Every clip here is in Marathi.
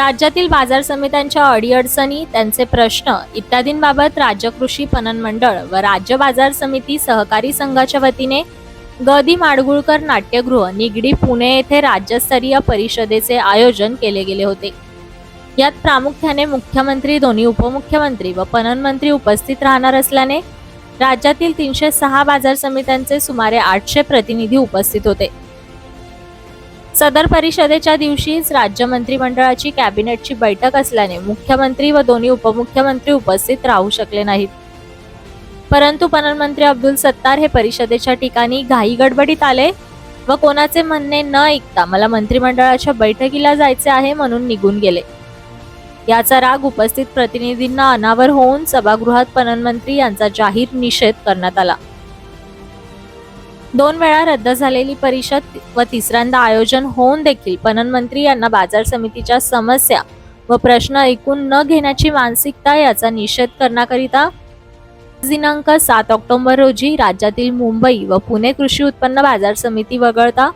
राज्यातील बाजार समित्यांच्या अडीअडचणी त्यांचे प्रश्न इत्यादींबाबत राज्य कृषी पणन मंडळ व राज्य बाजार समिती सहकारी संघाच्या वतीने गदी माडगुळकर नाट्यगृह निगडी पुणे येथे राज्यस्तरीय परिषदेचे आयोजन केले गेले होते. यात प्रामुख्याने मुख्यमंत्री दोन्ही उपमुख्यमंत्री व पणन मंत्री उपस्थित राहणार असल्याने राज्यातील तीनशे सहा बाजार समित्यांचे सुमारे आठशे प्रतिनिधी उपस्थित होते. सदर परिषदेच्या दिवशीच राज्य मंत्रिमंडळाची कॅबिनेटची बैठक असल्याने मुख्यमंत्री व दोन्ही उपमुख्यमंत्री उपस्थित राहू शकले नाहीत. परंतु पणनमंत्री अब्दुल सत्तार हे परिषदेच्या ठिकाणी घाई गडबडीत आले व कोणाचे म्हणणे न ऐकता मला मंत्रिमंडळाच्या बैठकीला जायचे आहे म्हणून निघून गेले. याचा राग उपस्थित प्रतिनिधींना अनावर होऊन सभागृहात पणनमंत्री यांचा जाहीर निषेध करण्यात आला. दोन वेळा रद्द झालेली परिषद व तिसऱ्यांदा आयोजन होऊन देखील पणन मंत्री यांना बाजार समितीच्या समस्या व प्रश्न ऐकून न घेण्याची मानसिकता याचा निषेध करण्याकरिता दिनांक सात ऑक्टोबर रोजी राज्यातील मुंबई व पुणे कृषी उत्पन्न बाजार समिती वगळता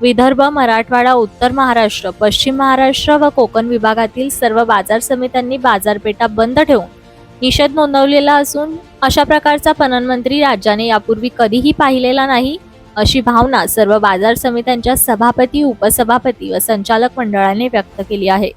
विदर्भ मराठवाडा उत्तर महाराष्ट्र पश्चिम महाराष्ट्र व कोकण विभागातील सर्व बाजार समित्यांनी बाजारपेठा बंद ठेवून निषेध नोंदवलेला असून अशा प्रकारचा पणन मंत्री राज्याने यापूर्वी कधीही पाहिलेला नाही अशी भावना सर्व बाजार समित्यांच्या सभापती उपसभापती व संचालक मंडळाने व्यक्त केली आहे.